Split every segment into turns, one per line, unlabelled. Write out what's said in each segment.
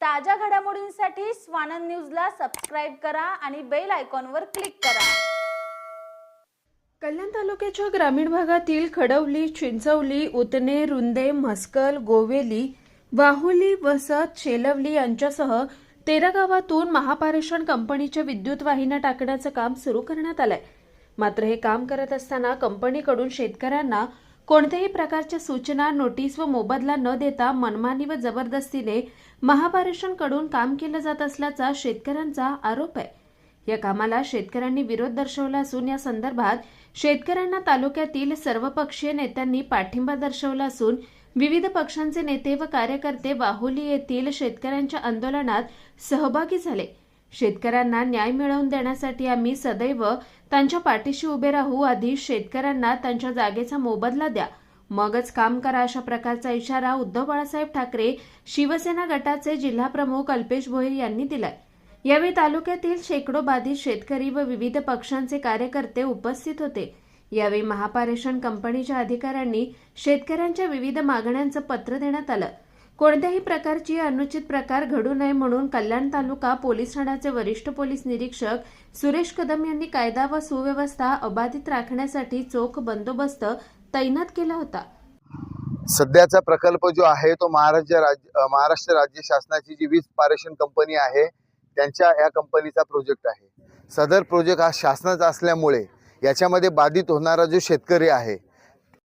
ताज्या घडामोडींसाठी स्वानंद न्यूजला सबस्क्राईब करा आणि बेल आयकॉनवर क्लिक करा.
कल्याण तालुक्याच्या ग्रामीण भागातील खडवली चिंचवली उतने रुंदे म्हस्कल गोवेली वाहुली वसत शेलवली यांच्यासह तेरा गावातून महापारेषण कंपनीच्या विद्युत वाहिन्या टाकण्याचं काम सुरू करण्यात आलंय. मात्र हे काम करत असताना कंपनीकडून शेतकऱ्यांना कोणत्याही प्रकारच्या सूचना नोटीस व मोबदला न देता मनमानी व जबरदस्तीने महापारेषणकडून काम केलं जात असल्याचा शेतकऱ्यांचा आरोप आहे. या कामाला शेतकऱ्यांनी विरोध दर्शवला असून या संदर्भात शेतकऱ्यांना तालुक्यातील सर्वपक्षीय नेत्यांनी पाठिंबा दर्शवला असून विविध पक्षांचे नेते व कार्यकर्ते वाहुली येथील शेतकऱ्यांच्या आंदोलनात सहभागी झाले. शेतकऱ्यांना न्याय मिळवून देण्यासाठी आम्ही सदैव त्यांच्या पाठीशी उभे राहू. आधी शेतकऱ्यांना त्यांच्या जागेचा मोबदला द्या. मगच काम करा अशा प्रकारचा इशारा उद्धव बाळासाहेब ठाकरे शिवसेना गटाचे जिल्हाप्रमुख अल्पेश भोईर यांनी दिलाय. यावेळी तालुक्यातील शेकडो बाधित शेतकरी व विविध पक्षांचे कार्यकर्ते उपस्थित होते. यावेळी महापारेषण कंपनीच्या अधिकाऱ्यांनी शेतकऱ्यांच्या विविध मागण्यांचं पत्र देण्यात आलं. कोणत्याही प्रकारची अनुचित प्रकार घडू नये म्हणून कल्याण तालुका पोलीस ठाण्याचे वरिष्ठ पोलीस निरीक्षक सुरेश कदम यांनी कायदा व सुव्यवस्था अबाधित राखण्यासाठी चोख बंदोबस्त तैनात केला होता.
सध्याचा प्रकल्प जो आहे तो महाराष्ट्र राज्य महाराष्ट्र राज्य शासनाची जी वीज पारेषण कंपनी आहे त्यांच्या या कंपनीचा प्रोजेक्ट आहे. सदर प्रोजेक्ट हा शासनाचा असल्यामुळे याच्यामध्ये बाधित होणारा जो शेतकरी आहे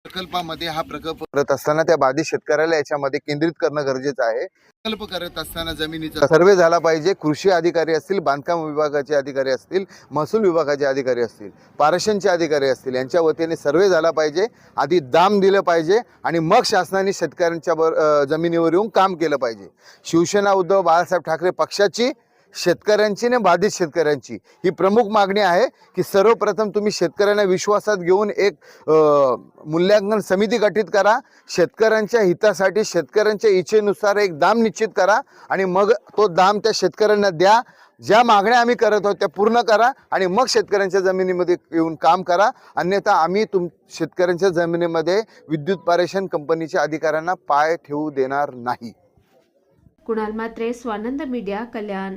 प्रकल्पामध्ये हा प्रकल्प करत असताना त्या बाधित शेतकऱ्याला याच्यामध्ये केंद्रित करणं गरजेचं आहे. प्रकल्प करत असताना जमिनीचा सर्वे झाला पाहिजे. कृषी अधिकारी असतील बांधकाम विभागाचे अधिकारी असतील महसूल विभागाचे अधिकारी असतील पारेषणचे अधिकारी असतील यांच्या वतीने सर्वे झाला पाहिजे. आधी दाम दिलं पाहिजे आणि मग शासनाने शेतकऱ्यांच्या बर अ, जमिनीवर येऊन काम केलं पाहिजे. शिवसेना उद्धव बाळासाहेब ठाकरे पक्षाची शेतकऱ्यांची आणि बाधित शेतकऱ्यांची. ही प्रमुख मागणी आहे की सर्वप्रथम तुम्ही शेतकऱ्यांना विश्वासात घेऊन एक मूल्यांकन समिती गठीत करा. शेतकऱ्यांच्या हितासाठी शेतकऱ्यांच्या इच्छेनुसार एक दाम निश्चित करा आणि मग तो दाम त्या शेतकऱ्यांना द्या. ज्या मागण्या आम्ही करत आहोत त्या पूर्ण करा आणि मग शेतकऱ्यांच्या जमिनीमध्ये येऊन काम करा. अन्यथा आम्ही तुम शेतकऱ्यांच्या जमिनीमध्ये विद्युत पारेषण कंपनीच्या अधिकाऱ्यांना पाय ठेवू देणार नाही.
कुणाल मात्रे स्वानंद मीडिया कल्याण.